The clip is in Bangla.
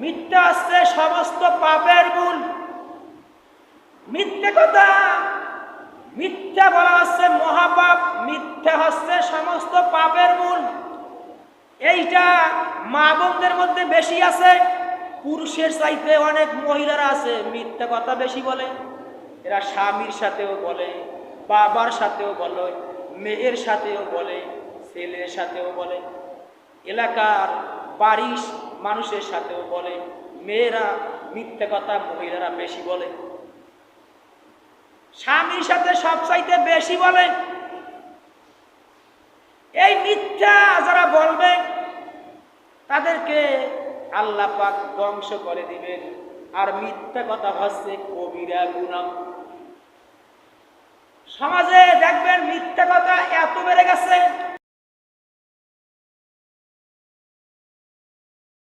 মিথ্যা হচ্ছে সমস্ত পাপের মূল মিথ্যে কথা। মিথ্যা বলা হচ্ছে মহাপাপ, মিথ্যা হচ্ছে সমস্ত পাপের মূল এইটা মা বোনদের মধ্যে বেশি আছে। পুরুষের চাইতে অনেক মহিলারা আছে, মিথ্যা কথা বেশি বলে। এরা স্বামীর সাথেও বলে, বাবার সাথেও বলে, মেয়ের সাথেও বলে, ছেলের সাথেও বলে। এলাকার বাড়ির মানুষের সাথেও বলে, মেয়েরা মিথ্যে কথা মহিলারা বেশি বলে। স্বামীর সাথে সব চাইতে বেশি বলে। এই মিথ্যা যারা বলবে, তাদেরকে আল্লাহ পাক ধ্বংস করে দিবেন। আর মিথ্যা কথা হচ্ছে কবিরা গুণম সমাজে দেখবেন মিথ্যা কথা এত বেড়ে গেছে।